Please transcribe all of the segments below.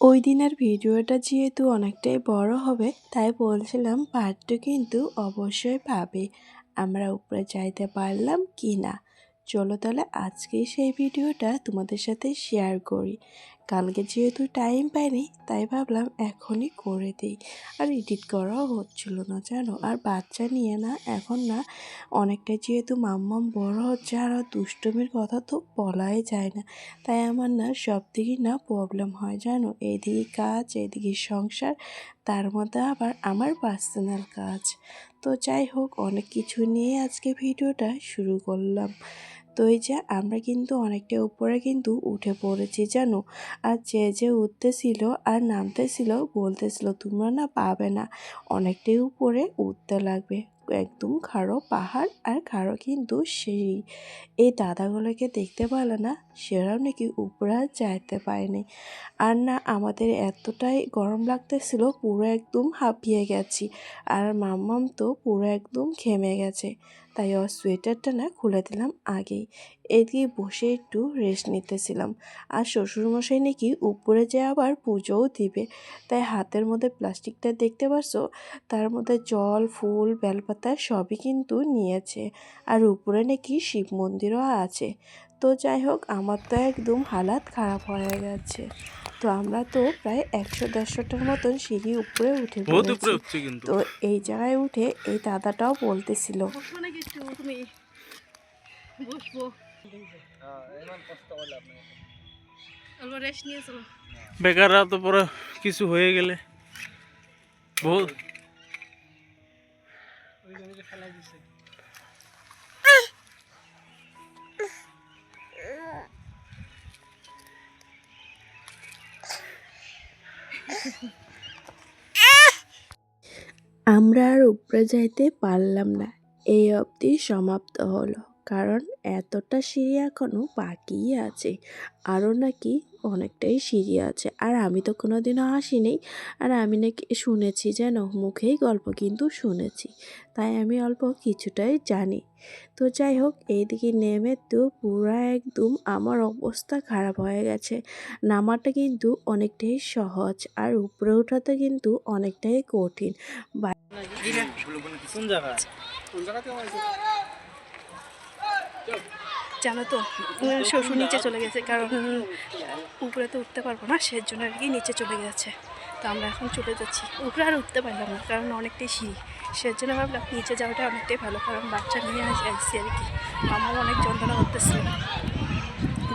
ওই দিনের ভিডিওটা যেহেতু অনেকটাই বড় হবে, তাই বলছিলাম পার্ট টু কিন্তু অবশ্যই পাবে। আমরা উপরে যাইতে পারলাম কি না? চলো তাহলে আজকে সেই ভিডিওটা তোমাদের সাথে শেয়ার করি। কালকে যেহেতু টাইম পাইনি, তাই ভাবলাম এখনই করে দিই। আর এডিট করাও হচ্ছিল না, জানো? আর বাচ্চা নিয়ে না, এখন না অনেকটা যেহেতু মাম্মাম বড় হচ্ছে আর দুষ্টুমির কথা তো বলাই যায় না। তাই আমার না সব দিকেই না প্রবলেম হয়, জানো? এদিকে কাজ, এদিকে সংসার, তার মধ্যে আবার আমার পার্সোনাল কাজ। তো যাই হোক, অনেক কিছু নিয়ে আজকে ভিডিওটা শুরু করলাম। তো এই যে আমরা কিন্তু অনেকটা উপরে কিন্তু উঠে পড়েছি, জানো? আর যে যে উঠতেছিল আর নামতেছিল বলতেছিল, তোমরা না পাবে না। অনেকটাই উপরে উঠতে লাগবে। একদম খাড়ো পাহাড় আর খাড়ো কিন্তু সেই এই দাদাগুলোকে দেখতে পেলে না, সেরাও নাকি উপরে যাইতে পারেনি। আর না, আমাদের এতটাই গরম লাগতেছিল, পুরো একদম হাঁপিয়ে গেছি। আর মাম্মাম তো পুরো একদম ঘেমে গেছে। তাই ওর সোয়েটারটা না খুলে দিলাম আগেই। এদিকে বসে একটু রেস্ট নিতেছিলাম। আর শ্বশুরমশাই নাকি উপরে যে আবার পুজোও দিবে। তাই হাতের মধ্যে প্লাস্টিকটা দেখতে পাচ্ছ তার মধ্যে জল, ফুল, বেলপাতা সবই কিন্তু নিয়েছে। আর উপরে নাকি শিব মন্দিরও আছে। তো যাই হোক আমার তো একদম হালাত খারাপ হয়ে গেছে। তো আমরা তো প্রায় একশো দেড়শোটার মতন সিঁড়ি উপরে উঠে পড়েছি। তো এই জায়গায় উঠে এই দাদাটাও বলতেছিল। বেকাররা তো পরে কিছু হয়ে গেলে। বহুত আমরা আর উপরে যাইতে পারলাম না। এই অবধি সমাপ্ত হলো। কারণ এতটা সিঁড়ি এখনও বাকি আছে। আরও নাকি অনেকটাই সিঁড়ি আছে। আর আমি তো কোনো কোনোদিনও আসিনি আর আমি নাকি শুনেছি যেন, মুখেই গল্প কিন্তু শুনেছি। তাই আমি অল্প কিছুটাই জানি। তো যাই হোক, এইদিকে নেমে তো পুরো একদম আমার অবস্থা খারাপ হয়ে গেছে। নামাটা কিন্তু অনেকটাই সহজ আর উপরে ওঠাতে কিন্তু অনেকটাই কঠিন। কোন জায়গা জানো তো শ্বশুর নিচে চলে গেছে, কারণ উপরে তো উঠতে পারব না সেই জন্য আর কি নিচে চলে গেছে। তো আমরা এখন চলে যাচ্ছি। উপরে আর উঠতে পারলাম না, কারণ অনেকটাই সিঁড়ি। সেই জন্য ভাবলাম নিচে যাওয়াটা অনেকটাই ভালো, কারণ বাচ্চা নিয়ে আসি, আসছি আর কি। আমার অনেক যন্ত্রণা করতেছিল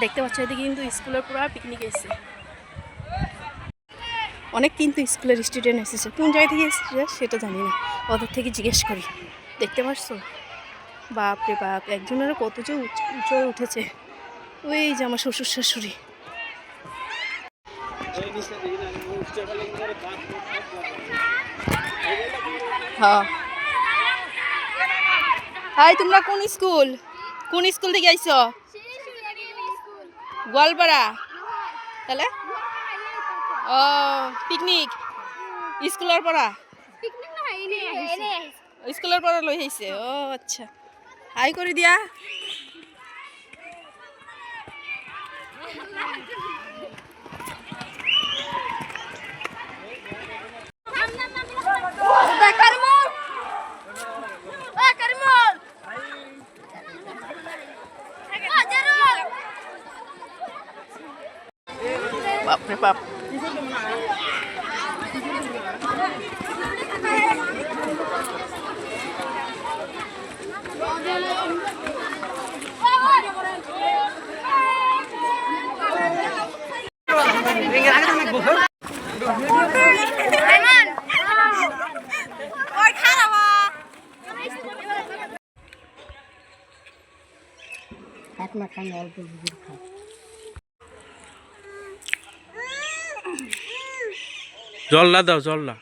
দেখতে পাচ্ছ, এদিকে কিন্তু স্কুলের পুরো পিকনিক এসেছে। অনেক কিন্তু স্কুলের স্টুডেন্ট এসেছে। কোন জায়গা থেকে এসেছে সেটা জানি না। ওদের থেকে জিজ্ঞেস করি। দেখতে পারছ? বাপ রে বাপ একজনের কত যে উঁচু উঠেছে। ওই যে আমার শ্বশুর শাশুড়ি। হ্যাঁ। হাই তোমরা কোন স্কুল? কোন স্কুল থেকে আইছো? গোয়ালপাড়া। তাহলে? ও পিকনিক। স্কুলের পড়া? স্কুলের পড়া লই আইছে। ও আচ্ছা। হাই করে দিয়া। বাপরে বাপ। জল না দাও জল না।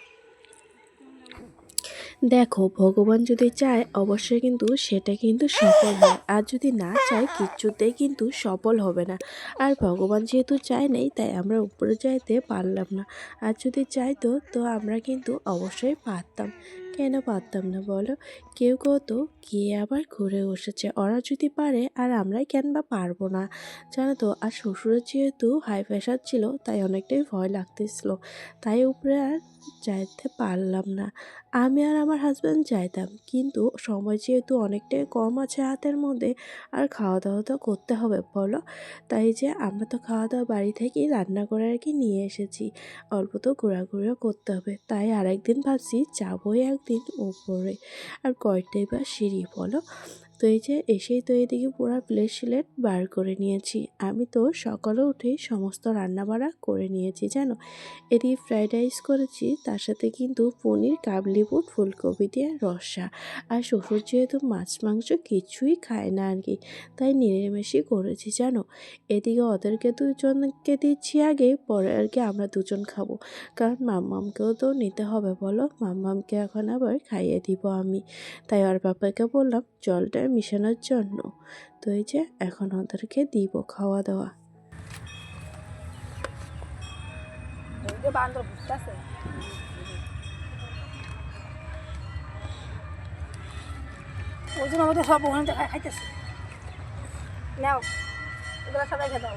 দেখো, ভগবান যদি চায়, অবশ্যই কিন্তু সেটা কিন্তু সফল হয়। আর যদি না চায়, কিচ্ছুতেই কিন্তু সফল হবে না। আর ভগবান যেহেতু চায় নেই, তাই আমরা উপরে যাইতে পারলাম না। আর যদি চাইতো, তো আমরা কিন্তু অবশ্যই পারতাম। কেন পারতাম না বলো? কেউ কত গিয়ে আবার ঘুরে বসেছে ওরা যদি পারে আর আমরাই কেন বা পারব না? জানো তো, আর শ্বশুরের যেহেতু হাই প্রেশার ছিল, তাই অনেকটাই ভয় লাগতেছিল। তাই উপরে আর যাইতে পারলাম না। আমি আর আমার হাজব্যান্ড যাইতাম, কিন্তু সময় যেহেতু অনেকটাই কম আছে হাতের মধ্যে, আর খাওয়া দাওয়া তো করতে হবে বলো? তাই যে আমরা তো খাওয়া দাওয়া বাড়ি থেকেই রান্না করে আর কি নিয়ে এসেছি। অল্প তো ঘোরাঘুরিও করতে হবে। তাই আরেকদিন ভাবছি যাবোই একদিন ওপরে আর কয়টাই বা সিঁড়ি বলো? তো এই যে, এসেই তো এদিকে পুরো প্লেট সিলেট বার করে নিয়েছি। আমি তো সকালে উঠেই সমস্ত রান্নাবাড়া করে নিয়েছি, জানো? এদিকে ফ্রাইড রাইস করেছি, তার সাথে কিন্তু পনির কাবলি বুট ফুলকপি দিয়ে রসা। আর শ্বশুর যেহেতু মাছ, মাংস কিছুই খায় না আর কি, তাই নিরামিষই করেছি, জানো? এদিকে ওদেরকে দুজনকে দিচ্ছি আগে, পরে আর কি আমরা দুজন খাব। কারণ মাম্মামকেও তো নিতে হবে, বলো? মাম্মামকে এখন আবার খাইয়ে দিব আমি। তাই ওর বাবাকে বললাম জলটা মিশানোর জন্য। তো এই যে, এখন ওদেরকে দিব খাওয়া দাওয়া সব ওখানে খাইতেছে। নাও সবাই দাও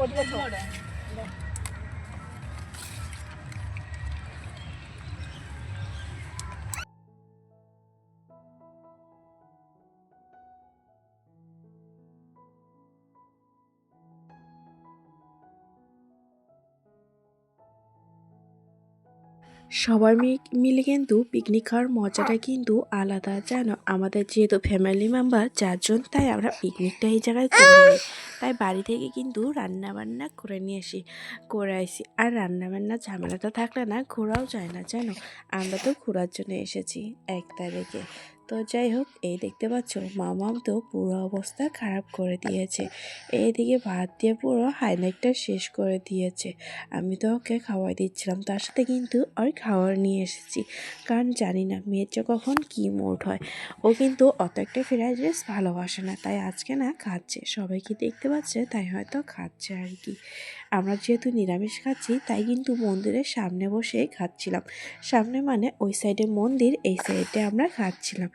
ওদিকে মি- মিলে কিন্তু পিকনিক খাওয়ার মজাটা কিন্তু আলাদা, জানো? আমাদের যেহেতু ফ্যামিলি মেম্বার চারজন, তাই আমরা পিকনিকটা এই জায়গায় করে তাই বাড়ি থেকে কিন্তু রান্নাবান্না করে নিয়ে আসি, করে আসি। আর রান্না বান্না ঝামেলাটা থাকলে না, ঘোরাও যায় না, জানো? আমরা তো ঘোরার জন্য এসেছি এক তারিখে। তো যাই হোক, এই দেখতে পাচ্ছ, মামাম তো পুরো অবস্থা খারাপ করে দিয়েছে। এইদিকে ভাত দিয়ে পুরো হাইলাইটটা শেষ করে দিয়েছে। আমি তো ওকে খাওয়াই দিচ্ছিলাম, তার সাথে কিন্তু ওর খাওয়ার নিয়ে এসেছি। কারণ জানি না, মেয়ের যে কখন কী মুড হয়। ও কিন্তু অত একটা ফ্রাইড রাইস ভালোবাসে না, তাই আজকে না খাচ্ছে। সবাই কি দেখতে পাচ্ছে? তাই হয়তো খাচ্ছে আর কি। আমরা যেহেতু নিরামিষ খাচ্ছি, তাই কিন্তু মন্দিরের সামনে বসে খাচ্ছিলাম। সামনে মানে ওই সাইডে মন্দির, এই সাইডে আমরা খাচ্ছিলাম।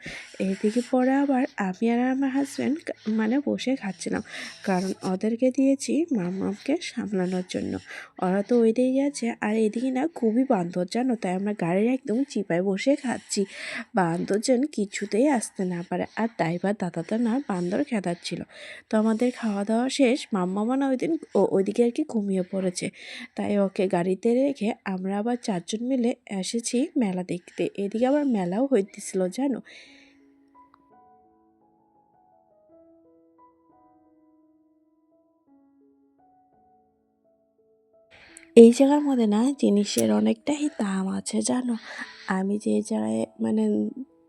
এইদিকে পরে আবার আমি আর আমার হাজব্যান্ড মানে বসে খাচ্ছিলাম। কারণ ওদেরকে দিয়েছি মামাকে সামলানোর জন্য। ওরা তো ওই দিকে গেছে, আর এদিকে না খুবই বান্দর, জানো? তাই আমরা গাড়ির একদম চিপায় বসে খাচ্ছি। বান্দর যেন কিছুতেই আসতে না পারে, আর ড্রাইভার দাদাটা না বান্দর খেদাচ্ছিল। তো আমাদের খাওয়া দাওয়া শেষ মাম্মা মানে ওই দিন ওইদিকে আর কি ঘুমিয়ে পড়েছে। তাই ওকে গাড়িতে রেখে আমরা আবার চারজন মিলে এসেছি মেলা দেখতে। এদিকে আবার মেলাও হইতেছিল, জানো? এই জায়গার মধ্যে না জিনিসের অনেকটাই দাম আছে, জানো? আমি যে জায়গায় মানে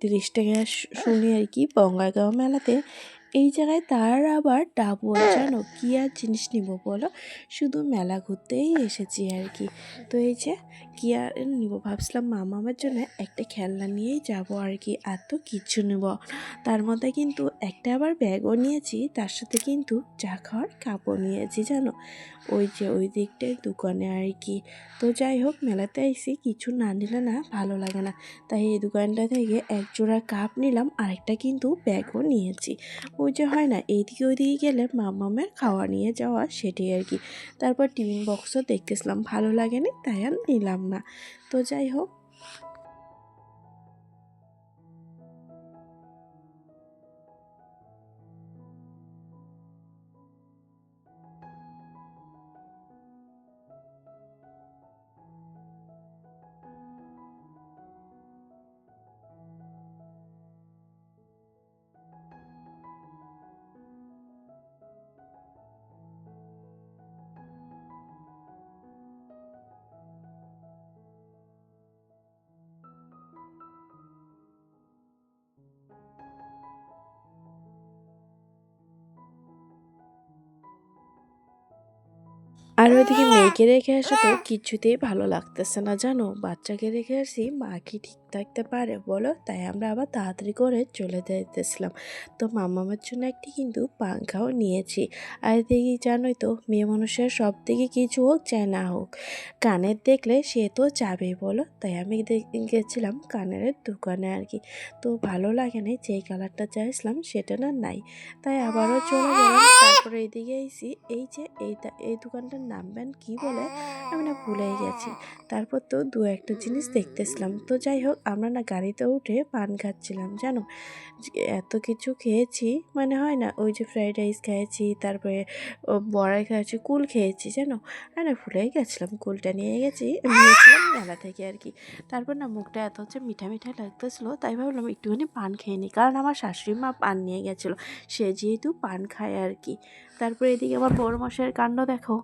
তিরিশ টাকা শুনি আর কি, বঙ্গাইগাঁও মেলাতে এই জায়গায় তার আবার ডাবল জানো কি আর জিনিস নিব বলো? শুধু মেলা ঘুরতেই এসেছি আর কি। তো এই যে কি আর নিব ভাবছিলাম মামামের জন্য একটা খেলনা নিয়েই যাব আর কি আর তো কিচ্ছু নেব। তার মধ্যে কিন্তু একটা আবার ব্যাগও নিয়েছি তার সাথে কিন্তু চা খাওয়ার কাপড় নিয়েছি জানো? ওই যে ওই দিকটার দোকানে আর কি। তো যাই হোক মেলাতে এসে কিছু না নিলে না ভালো লাগে না। তাই এই দোকানটা থেকে এক জোড়া কাপ নিলাম আরেকটা কিন্তু ব্যাগও নিয়েছি। যে হয় না এইদিকে ওইদিকে গেলে মামামের খাওয়া নিয়ে যাওয়া সেটাই আর কি। তারপর টিফিন বক্সও দেখতেছিলাম, ভালো লাগেনি তাই আর নিলাম না। তো যাই হোক আর ওইদিকে মেয়েকে রেখে আসা তো কিছুতেই ভালো লাগতেছে না, জানো? বাচ্চাকে রেখে আসি মাকে ঠিক থাকতে পারে, বলো? তাই আমরা আবার তাড়াতাড়ি করে চলে যেতেছিলাম তো মামার জন্য একটি কিন্তু পাঙ্খাও নিয়েছি। আর দেখি, জানোই তো, মেয়ে মানুষের সব থেকে কিছু হোক, চাই না হোক। কানের দেখলে সে তো যাবেই, বলো? তাই আমি গেছিলাম কানের দোকানে আর কি। তো ভালো লাগে না যেই কালারটা চাইছিলাম, সেটা না নাই। তাই আবারও চলে গেলাম, তারপরে এইদিকে এসি এই যে এই দা- এই দোকানটার নাম ব্যান কী বলে? আমি না ভুলেই গেছি। তারপর তো দু একটা জিনিস দেখতেছিলাম। তো যাই হোক আমরা না গাড়িতে উঠে পান খাচ্ছিলাম, জানো? এত কিছু খেয়েছি মানে হয় না, ওই যে ফ্রাইড রাইস খেয়েছি তারপরে বড়াই খেয়েছি কুল খেয়েছি, জানো? না ভুলেই গেছিলাম, কুলটা নিয়ে গেছি, নিয়েছিলাম মেলা থেকে আর কি। তারপর না মুখটা এত হচ্ছে মিঠা মিঠা লাগতেছিলো, তাই ভাবলাম একটুখানি পান খেয়ে নিই, কারণ আমার শাশুড়ি মা পান নিয়ে গেছিল, সে যেহেতু পান খায় আর কি। তারপরে এদিকে আমার বড় মশাইয়ের কাণ্ড দেখো।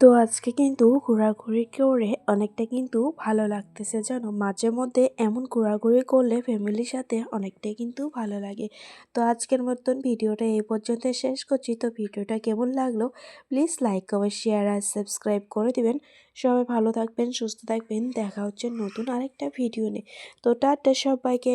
তো আজকে কিন্তু ঘোরাঘুরি করে অনেকটা কিন্তু ভালো লাগতেছে, জানো? মাঝে মধ্যে এমন ঘোরাঘুরি করলে ফ্যামিলির সাথে অনেকটাই কিন্তু ভালো লাগে। তো আজকের মতন ভিডিওটা এই পর্যন্ত শেষ করছি। তো ভিডিওটা কেমন লাগল? প্লিজ লাইক কমেন্ট শেয়ার আর সাবস্ক্রাইব করে দিবেন। সবাই ভালো থাকবেন, সুস্থ থাকবেন। দেখা হচ্ছে নতুন আরেকটা ভিডিও নিয়ে। তো টাটা সবাইকে।